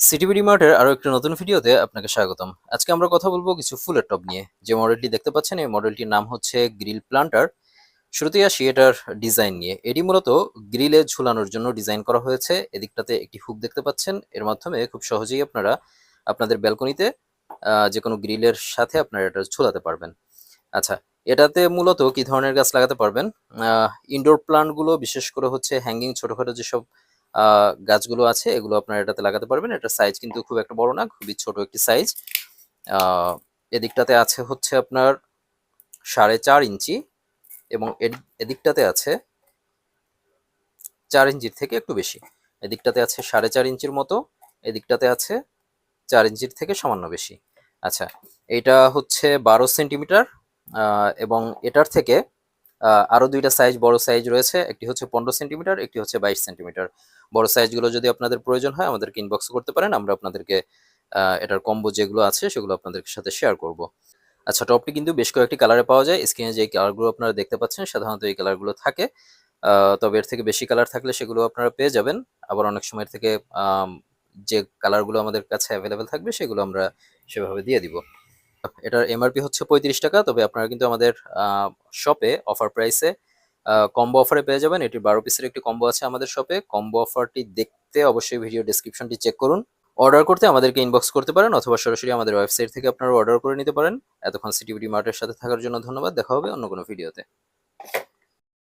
সিটিবিডি মার্টের আরও একটি নতুন ভিডিওতে আপনাকে স্বাগতম। আজকে আমরা কথা বলব কিছু ফুলের টব নিয়ে। যে মডেলটি দেখতে পাচ্ছেন, এই মডেলটির নাম হচ্ছে গ্রিল প্লান্টার শুরুতেই আসি এটার ডিজাইন নিয়ে। এটি মূলত গ্রিলে ঝুলানোর জন্য ডিজাইন করা হয়েছে। এদিকটাতে একটি হুক দেখতে পাচ্ছেন। এর মাধ্যমে খুব সহজেই আপনারা আপনাদের ব্যালকনিতে যে কোনো গ্রিলের সাথে আপনারা এটা ঝুলাতে পারবেন। আচ্ছা এটাতে মূলত কি ধরনের গাছ লাগাতে পারবেন? ইনডোর প্লান্টগুলো বিশেষ করে হচ্ছে হ্যাঙ্গিং ছোটখাটো যেসব গাছগুলো আছে, এগুলো আপনারা এটাতে লাগাতে পারবেন। এটার সাইজ কিন্তু খুব একটা বড় না, খুবই ছোট একটি সাইজ এদিকটাতে আছে হচ্ছে আপনার সাড়ে চার ইঞ্চি এবং এদিকটাতে আছে চার ইঞ্চির থেকে একটু বেশি। এদিকটাতে আছে সাড়ে চার ইঞ্চির মতো, এদিকটাতে আছে চার ইঞ্চির থেকে সামান্য বেশি। আচ্ছা এটা হচ্ছে বারো সেন্টিমিটার এবং এটার থেকে আহ, আরও দুইটা সাইজ বড় সাইজ রয়েছে। একটি হচ্ছে পনেরো সেন্টিমিটার একটি হচ্ছে বাইশ সেন্টিমিটার বড় সাইজগুলো যদি আপনাদের প্রয়োজন হয় আমাদেরকে ইনবক্স করতে পারেন। আমরা আপনাদেরকে এটার কম্বো যেগুলো আছে সেগুলো আপনাদের সাথে শেয়ার করব। আচ্ছা টপটি কিন্তু বেশ কয়েকটি কালারে পাওয়া যায়। স্ক্রিনে যে কালারগুলো আপনারা দেখতে পাচ্ছেন সাধারণত এই কালারগুলো থাকে। তবে এর থেকে বেশি কালার থাকলে সেগুলো আপনারা পেয়ে যাবেন। আবার অনেক সময় থেকে যে কালারগুলো আমাদের কাছে অ্যাভেলেবেল থাকবে সেগুলো আমরা সেভাবে দিয়ে দিব। এটার এমআরপি হচ্ছে পঁয়ত্রিশ টাকা, তবে আপনারা কিন্তু আমাদের শপে অফার প্রাইসে কম্বো অফারে পেয়ে যাবেন। এটি বারো পিসের একটি কম্বো আছে আমাদের শপে কম্বো অফারটি দেখতে অবশ্যই ভিডিও ডিসক্রিপশনটি চেক করুন। অর্ডার করতে আমাদেরকে ইনবক্স করতে পারেন, অথবা সরাসরি আমাদের ওয়েবসাইট থেকে আপনারা অর্ডার করে নিতে পারেন। এতক্ষণ সিটিভিটি মার্টের সাথে থাকার জন্য ধন্যবাদ। দেখা হবে অন্য কোনো ভিডিওতে